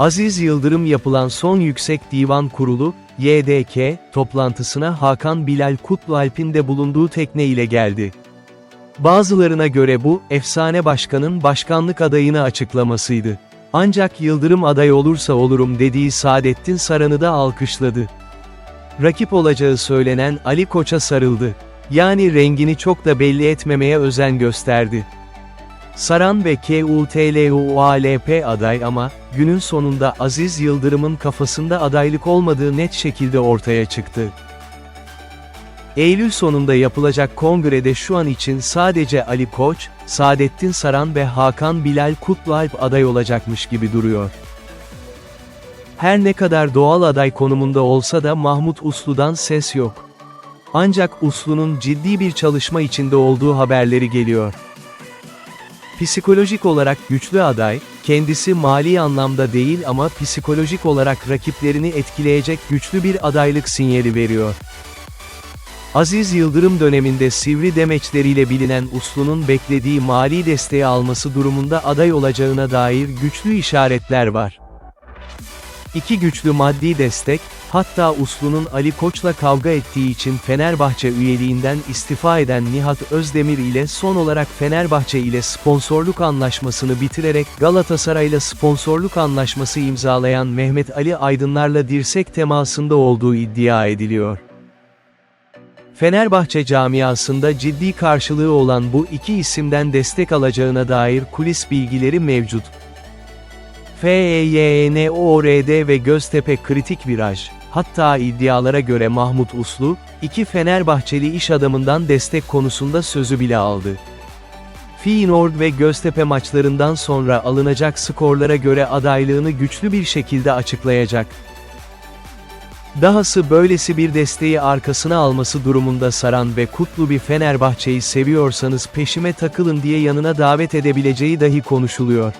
Aziz Yıldırım yapılan son Yüksek Divan Kurulu, YDK, toplantısına Hakan Bilal Kutlualp'in de bulunduğu tekne ile geldi. Bazılarına göre bu, efsane başkanın başkanlık adayını açıklamasıydı. Ancak Yıldırım aday olursa olurum dediği Saadettin Saran'ı da alkışladı. Rakip olacağı söylenen Ali Koç'a sarıldı. Yani rengini çok da belli etmemeye özen gösterdi. Saran ve KUTLUALP aday ama, günün sonunda Aziz Yıldırım'ın kafasında adaylık olmadığı net şekilde ortaya çıktı. Eylül sonunda yapılacak kongrede şu an için sadece Ali Koç, Saadettin Saran ve Hakan Bilal Kutlualp aday olacakmış gibi duruyor. Her ne kadar doğal aday konumunda olsa da Mahmut Uslu'dan ses yok. Ancak Uslu'nun ciddi bir çalışma içinde olduğu haberleri geliyor. Psikolojik olarak güçlü aday, kendisi mali anlamda değil ama psikolojik olarak rakiplerini etkileyecek güçlü bir adaylık sinyali veriyor. Aziz Yıldırım döneminde sivri demeçleriyle bilinen Uslu'nun beklediği mali desteği alması durumunda aday olacağına dair güçlü işaretler var. İki güçlü maddi destek, hatta Uslu'nun Ali Koç'la kavga ettiği için Fenerbahçe üyeliğinden istifa eden Nihat Özdemir ile son olarak Fenerbahçe ile sponsorluk anlaşmasını bitirerek Galatasaray'la sponsorluk anlaşması imzalayan Mehmet Ali Aydınlar'la dirsek temasında olduğu iddia ediliyor. Fenerbahçe camiasında ciddi karşılığı olan bu iki isimden destek alacağına dair kulis bilgileri mevcut. E FEYNORD ve Göztepe kritik viraj, hatta iddialara göre Mahmut Uslu, iki Fenerbahçeli iş adamından destek konusunda sözü bile aldı. Feyenoord ve Göztepe maçlarından sonra alınacak skorlara göre adaylığını güçlü bir şekilde açıklayacak. Dahası böylesi bir desteği arkasına alması durumunda saran ve kutlu bir Fenerbahçe'yi seviyorsanız peşime takılın diye yanına davet edebileceği dahi konuşuluyor.